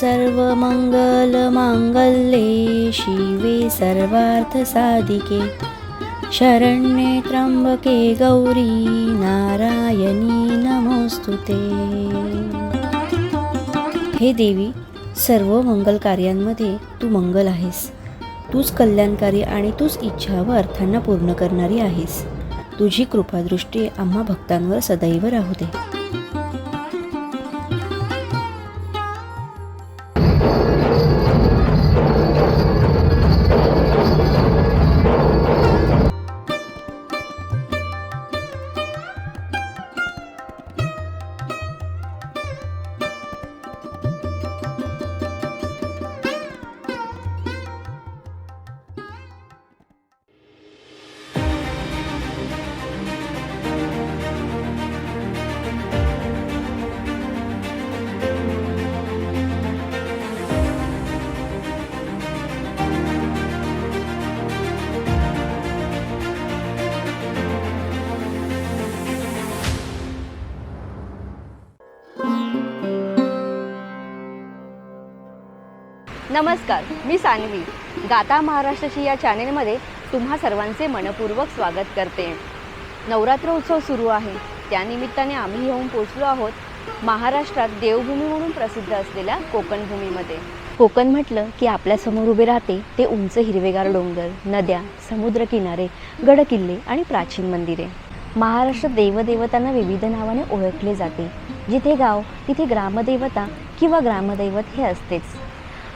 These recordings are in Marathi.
सर्वमङ्गलमाङ्गल्ये शिवे सर्वार्थसाधिके शरण्ये त्र्यम्बके गौरी नारायणी नमोस्तु ते। हे देवी सर्व मंगल कार्यांमध्ये तू मंगल आहेस. तूच कल्याणकारी आणि तूच इच्छा व अर्थांना पूर्ण करणारी आहेस. तुझी कृपादृष्टी आम्हा भक्तांवर सदैव राहू दे. नमस्कार मी सानवी. गाता महाराष्ट्राशी या चॅनेलमध्ये तुम्हा सर्वांचे मनपूर्वक स्वागत करते. नवरात्र उत्सव सुरू आहे. त्यानिमित्ताने आम्ही येऊन पोचलो आहोत महाराष्ट्रात देवभूमी म्हणून प्रसिद्ध असलेल्या कोकण भूमीमध्ये. कोकण म्हटलं की आपल्यासमोर उभे राहते ते उंच हिरवेगार डोंगर नद्या समुद्रकिनारे गडकिल्ले आणि प्राचीन मंदिरे. महाराष्ट्र देवदेवतांना विविध नावाने ओळखले जाते. जिथे गाव तिथे ग्रामदेवता किंवा ग्रामदैवत हे असतेच.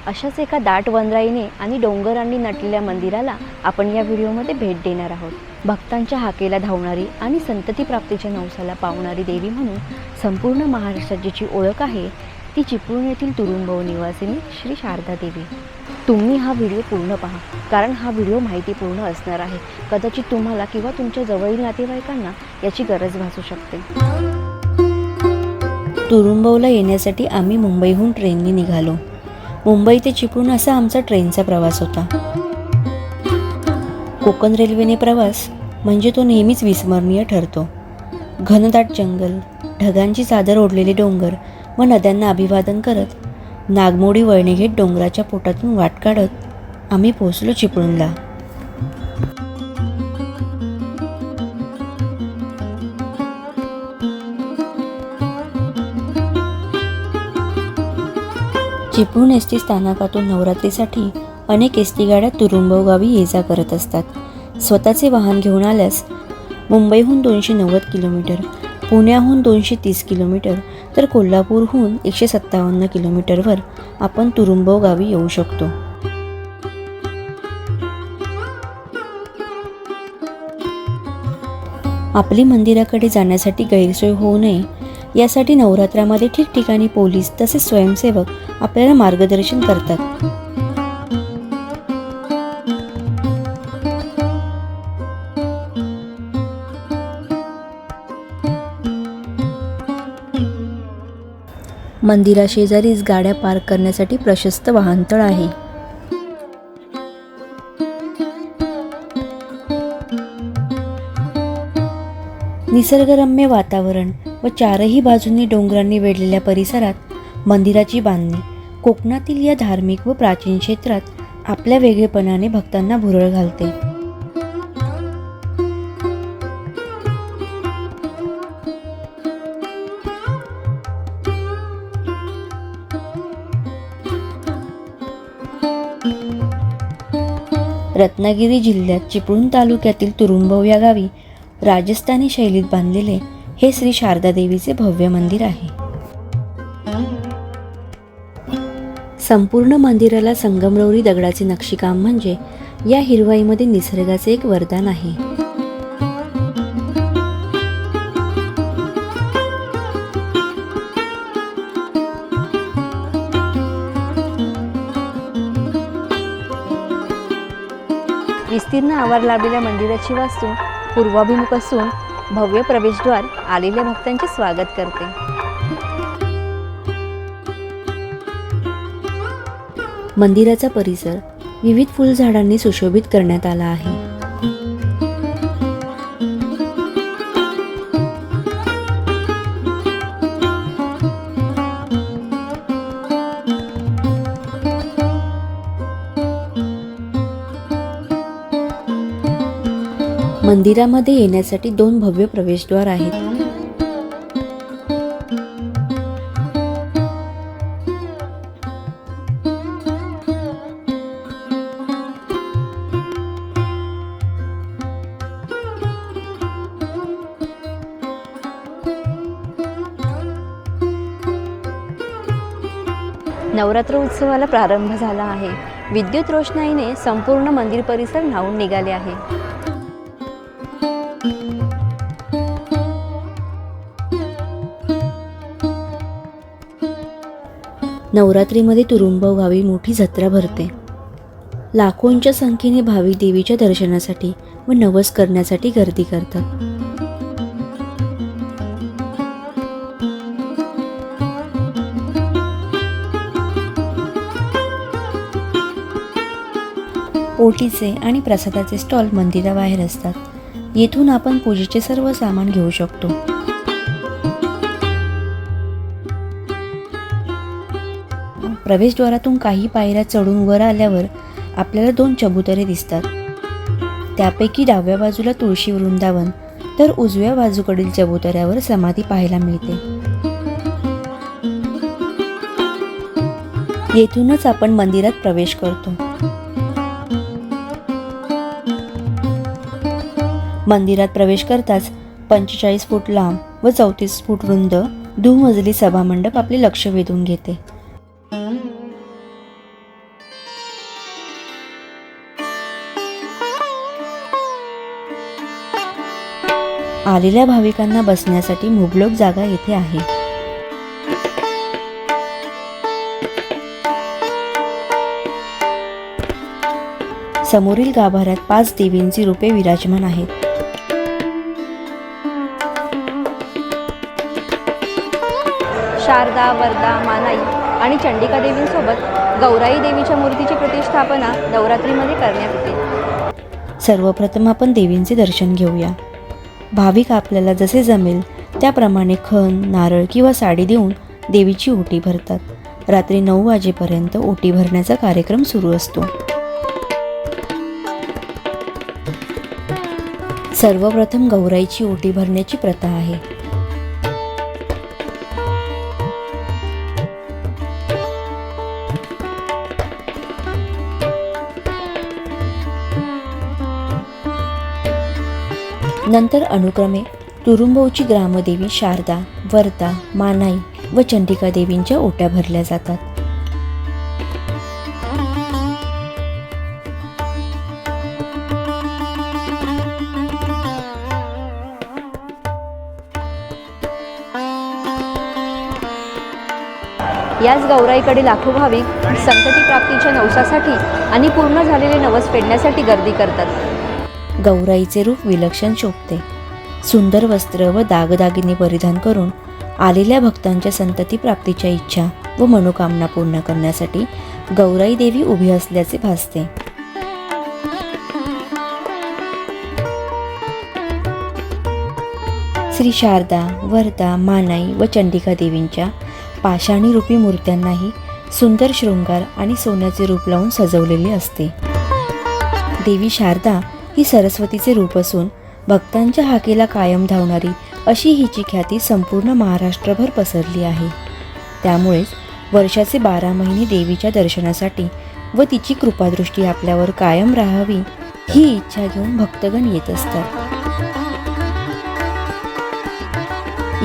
अशाच एका दाट वनराईने आणि डोंगरांनी नटलेल्या मंदिराला आपण या व्हिडिओमध्ये भेट देणार आहोत. भक्तांच्या हाकेला धावणारी आणि संतती प्राप्तीच्या नवसाला पावणारी देवी म्हणून संपूर्ण महाराष्ट्रात जिची ओळख आहे ती चिपळूण येथील तुरुंबव निवासिनी श्री शारदा देवी. तुम्ही हा व्हिडिओ पूर्ण पहा कारण हा व्हिडिओ माहितीपूर्ण असणार आहे. कदाचित तुम्हाला किंवा तुमच्या जवळील नातेवाईकांना याची गरज भासू शकते. तुरुंबवला येण्यासाठी आम्ही मुंबईहून ट्रेनने निघालो. मुंबई ते चिपळूण असा आमचा ट्रेनचा प्रवास होता. कोकण रेल्वेने प्रवास म्हणजे तो नेहमीच विस्मरणीय ठरतो. घनदाट जंगल ढगांची चादर ओढलेले डोंगर व नद्यांना अभिवादन करत नागमोडी वळणे घेत डोंगराच्या पोटातून वाट काढत आम्ही पोहोचलो चिपळूणला. चिपळूण एस टी स्थानकातून नवरात्रीसाठी अनेक एस टी गाड्या तुरुंबव गावी ये जा करत असतात. स्वतःचे वाहन घेऊन आल्यास मुंबईहून दोनशे नव्वद किलोमीटर पुण्याहून दोनशे तीस किलोमीटर तर कोल्हापूरहून एकशे सत्तावन्न किलोमीटरवर आपण तुरुंबव गावी येऊ शकतो. आपली मंदिराकडे जाण्यासाठी गैरसोय होऊ नये यासाठी नवरात्रामध्ये ठिकठिकाणी पोलीस तसेच स्वयंसेवक आपल्याला मार्गदर्शन करतात. मंदिराशेजारीच गाड्या पार्क करण्यासाठी प्रशस्त वाहनतळ आहे. निसर्गरम्य वातावरण व चारही बाजूंनी डोंगरांनी वेढलेल्या परिसरात मंदिराची बांधणी कोकणातील या धार्मिक व प्राचीन क्षेत्रात आपल्या वेगळेपणाने भक्तांना भुरळ घालते. रत्नागिरी जिल्ह्यात चिपळूण तालुक्यातील तुरुंबव या गावी राजस्थानी शैलीत बांधलेले हे श्री शारदा देवीचे भव्य मंदिर आहे. संपूर्ण मंदिराला संगमरवरी दगडाचे नक्षीकाम म्हणजे या हिरवाईमध्ये निसर्गाचे एक वरदान आहे. विस्तीर्ण आवार लाभलेल्या मंदिराची वास्तू पूर्वाभिमुख असून भव्य प्रवेशद्वार आलेल्या भक्तांचे स्वागत करते. मंदिराचा परिसर विविध फुलझाडांनी सुशोभित करण्यात आला आहे. मंदिरामध्ये येण्यासाठी दोन भव्य प्रवेशद्वार आहेत. नवरात्र उत्सवाला प्रारंभ झाला आहे. विद्युत रोषणाईने संपूर्ण मंदिर परिसर न्हावून निघाले आहे. नवरात्रीमध्ये तुरुंब गावी मोठी जत्रा भरते. लाखोंच्या संख्येने भाविक देवीच्या दर्शनासाठी व नवस करण्यासाठी गर्दी करतात. ओटीचे आणि प्रसादाचे स्टॉल मंदिराबाहेर असतात. येथून आपण पूजेचे सर्व सामान घेऊ शकतो. प्रवेशद्वारातून काही पायऱ्या चढून वर आल्यावर आपल्याला दोन चबुतरे दिसतात. त्यापैकी डाव्या बाजूला तुळशी वृंदावन तर उजव्या बाजूकडील चबुतऱ्यावर समाधी पाहायला मिळते. येथूनच आपण मंदिरात प्रवेश करतो. मंदिरात प्रवेश करताच पंचेचाळीस फूट लांब व चौतीस फूट रुंद दुमजली सभामंडप आपले लक्ष वेधून घेते. आलेल्या भाविकांना बसण्यासाठी मुबलक जागा येथे आहे. समोरील गाभाऱ्यात पाच देवींची रूपे विराजमान आहेत. शारदा वरदा मानाई आणि चंडिका देवींसोबत गौराई देवीच्या मूर्तीची प्रतिष्ठापना नवरात्रीमध्ये करण्यात येते. सर्वप्रथम आपण देवींचे दर्शन घेऊया. भाविक आपल्याला जसे जमेल त्याप्रमाणे खण नारळ किंवा साडी देऊन देवीची ओटी भरतात. रात्री नऊ वाजेपर्यंत ओटी भरण्याचा कार्यक्रम सुरू असतो. सर्वप्रथम गौराईची ओटी भरण्याची प्रथा आहे. नंतर अनुक्रमे तुरुंबवची ग्रामदेवी शारदा वर्ता मानाई व चंडिका देवींच्या ओट्या भरल्या जातात. याच गौराईकडे लाखो भाविक संतती प्राप्तीच्या नवसासाठी आणि पूर्ण झालेले नवस फेडण्यासाठी गर्दी करतात. गौराईचे रूप विलक्षण शोभते. सुंदर वस्त्र व दागदागिने परिधान करून आलेल्या भक्तांच्या संतती प्राप्तीच्या इच्छा व मनोकामना पूर्ण करण्यासाठी गौराई देवी उभी असल्याचे भासते. श्री शारदा वर्धा मानाई व चंडिका देवींच्या पाषाणी रूपी मूर्त्यांनाही सुंदर शृंगार आणि सोन्याचे रूप लावून सजवलेले असते. देवी शारदा ही सरस्वतीचे रूप असून भक्तांच्या हाकेला कायम धावणारी अशी हिची ख्याती संपूर्ण महाराष्ट्रभर पसरली आहे. त्यामुळेच वर्षाचे बारा महिने देवीच्या दर्शनासाठी व तिची कृपादृष्टी आपल्यावर कायम राहावी ही इच्छा घेऊन भक्तगण येत असतात.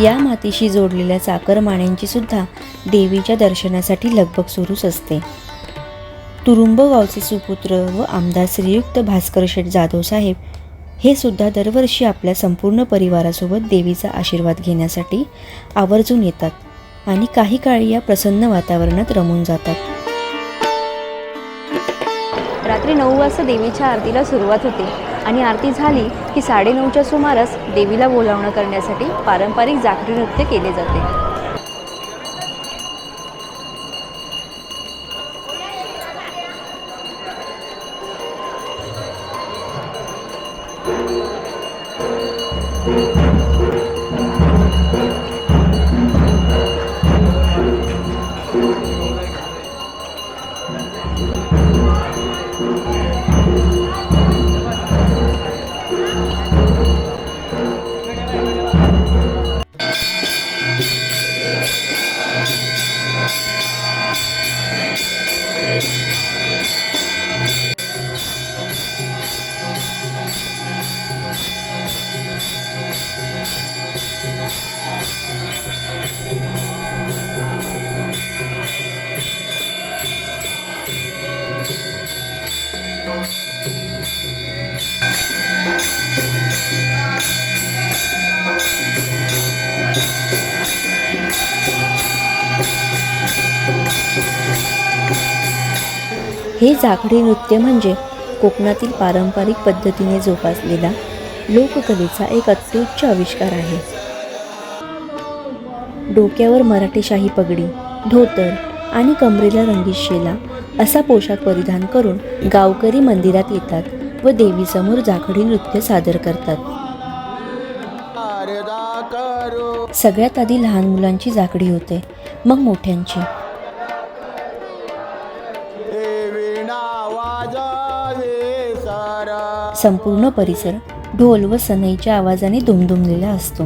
या मातीशी जोडलेल्या चाकरमान्यांची सुद्धा देवीच्या दर्शनासाठी लगबग सुरूच असते. तुरुंब गावचे सुपुत्र व आमदार श्रीयुक्त भास्कर शेठ जाधव साहेब हे सुद्धा दरवर्षी आपल्या संपूर्ण परिवारासोबत देवीचा आशीर्वाद घेण्यासाठी आवर्जून येतात आणि काही काळी या प्रसन्न वातावरणात रमून जातात. रात्री नऊ वाजता देवीच्या आरतीला सुरुवात होते आणि आरती झाली की साडेनऊच्या सुमारास देवीला बोलावणं करण्यासाठी पारंपरिक जागरी नृत्य केले जाते. हे जाखडी नृत्य म्हणजे कोकणातील पारंपरिक पद्धतीने जोपासलेला लोककलेचा एक अत्युच्च आविष्कार आहे. डोक्यावर मराठीशाही पगडी धोतर आणि कमरेला रंगीत शेला असा पोशाख परिधान करून गावकरी मंदिरात येतात व देवीसमोर जाखडी नृत्य सादर करतात. सगळ्यात आधी लहान मुलांची जाखडी होते मग मोठ्यांची. संपूर्ण परिसर ढोल व सनईच्या आवाजाने दुमदुमलेला असतो.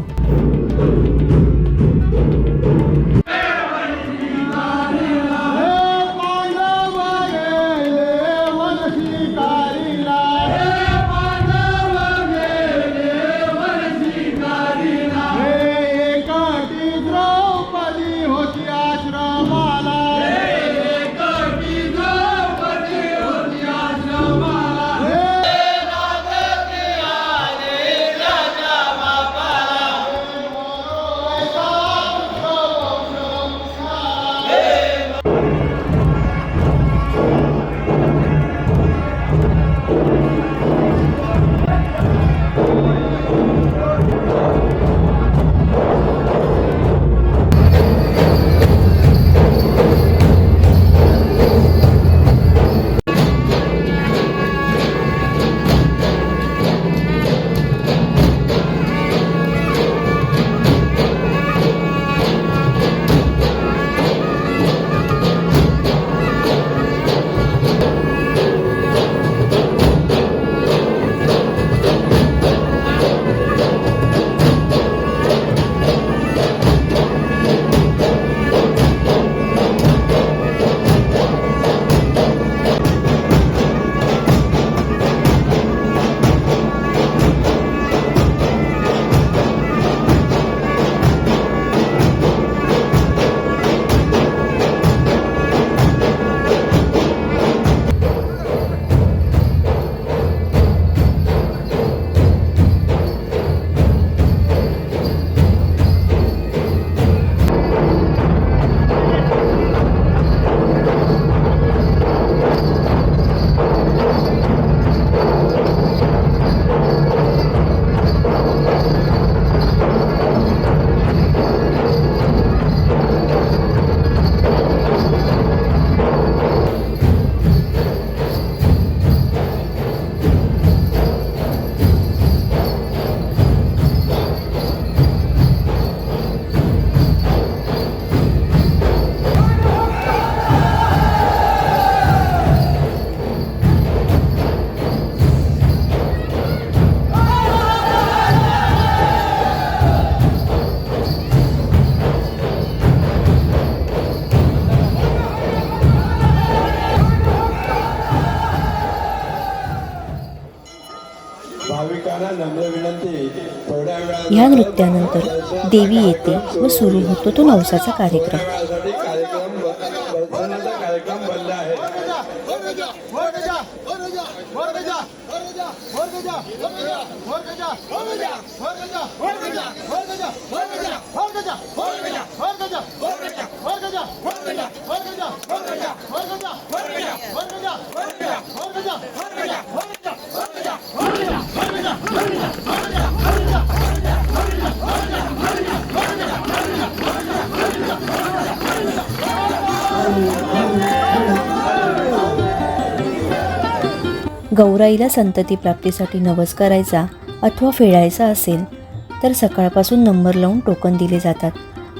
ह्या नृत्यानंतर देवी येते व सुरू होतो तो नवसाचा कार्यक्रम. गौराईला संतती प्राप्तीसाठी नवस करायचा अथवा फेडायचा असेल तर सकाळपासून नंबर लावून टोकन दिले जातात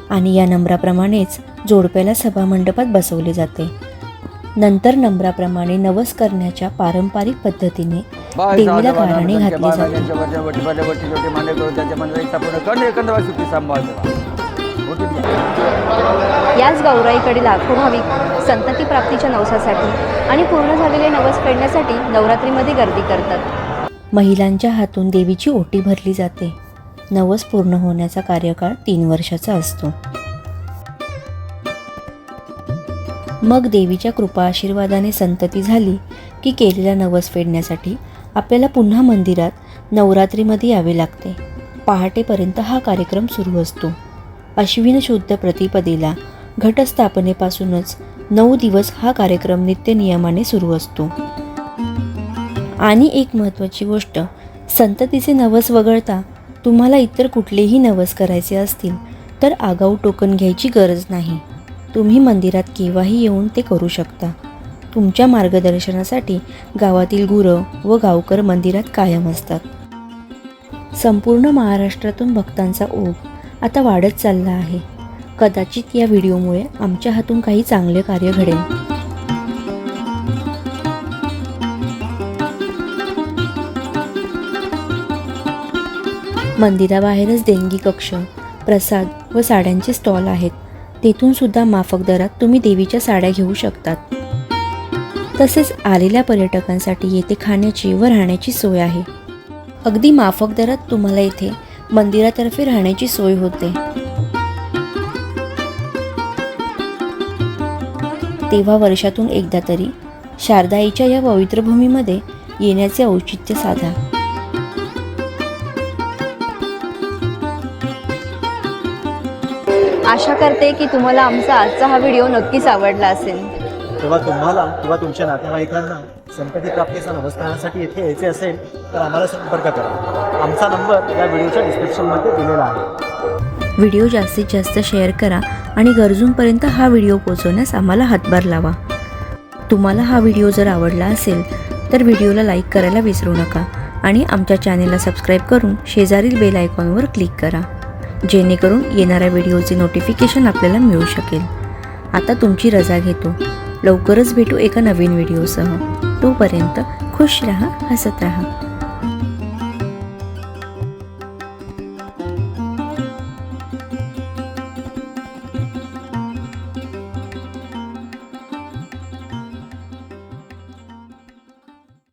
आणि या नंबराप्रमाणेच जोडप्याला सभामंडपात बसवले जाते. नंतर नंबराप्रमाणे नवस करण्याच्या पारंपरिक पद्धतीने देवीला गाराणे घातले जाते. याच गौराईकडे लाखो भाविक संतती प्राप्तीच्या नवसासाठी आणि पूर्ण झालेले नवस फेडण्यासाठी नवरात्रीमध्ये गर्दी करतात. महिलांच्या हातून देवीची ओटी भरली जाते. नवस पूर्ण होण्याचा कार्यकाळ तीन वर्षाचा असतो. मग देवीच्या कृपा आशीर्वादाने संतती झाली की केलेला नवस फेडण्यासाठी आपल्याला पुन्हा मंदिरात नवरात्रीमध्ये यावे लागते. पहाटेपर्यंत हा कार्यक्रम सुरू असतो. अश्विन शुद्ध प्रतिपदेला घटस्थापनेपासूनच नऊ दिवस हा कार्यक्रम नित्य नियमाने सुरू असतो. आणि एक महत्त्वाची गोष्ट संततीचे नवस वगळता तुम्हाला इतर कुठलेही नवस करायचे असतील तर आगाऊ टोकन घ्यायची गरज नाही. तुम्ही मंदिरात केव्हाही येऊन ते करू शकता. तुमच्या मार्गदर्शनासाठी गावातील गुरं व गावकर मंदिरात कायम असतात. संपूर्ण महाराष्ट्रातून भक्तांचा ओघ आता वाढत चालला आहे. कदाचित या व्हिडिओमुळे आमच्या हातून काही चांगले कार्य घडेल. मंदिराबाहेरच देणगी कक्ष प्रसाद व साड्यांचे स्टॉल आहेत. तेथून सुद्धा माफक दरात तुम्ही देवीच्या साड्या घेऊ शकतात. तसेच आलेल्या पर्यटकांसाठी येथे खाण्याची व राहण्याची सोय आहे. अगदी माफक दरात तुम्हाला येथे मंदिरातर्फे राहण्याची सोय होते. तेव्हा वर्षातून एकदा तरी शारदाईच्या या पवित्र भूमीमध्ये येण्याचे औचित्य साधा. आशा करते की तुम्हाला आमचा आजचा हा व्हिडिओ नक्कीच आवडला असेल. तेव्हा तुम्हाला किंवा तुमच्या नातेवाईकांना संपत्ती प्राप्तीचा नवस करण्यासाठी येथे यायचे असेल तर आम्हाला संपर्क करा. आमचा नंबर या व्हिडिओच्या डिस्क्रिप्शनमध्ये दिलेला आहे. व्हिडिओ जास्तीत जास्त शेअर करा आणि गरजूंपर्यंत हा व्हिडिओ पोचवण्यास आम्हाला हातभार लावा. तुम्हाला हा व्हिडिओ जर आवडला असेल तर व्हिडिओला लाईक करायला विसरू नका आणि आमच्या चॅनेलला सबस्क्राईब करून शेजारील बेल आयकॉनवर क्लिक करा जेणेकरून येणाऱ्या व्हिडिओचे नोटिफिकेशन आपल्याला मिळू शकेल. आता तुमची रजा घेतो. लवकरच भेटू एका नवीन व्हिडिओसह. तोपर्यंत खुश रहा हसत रहा.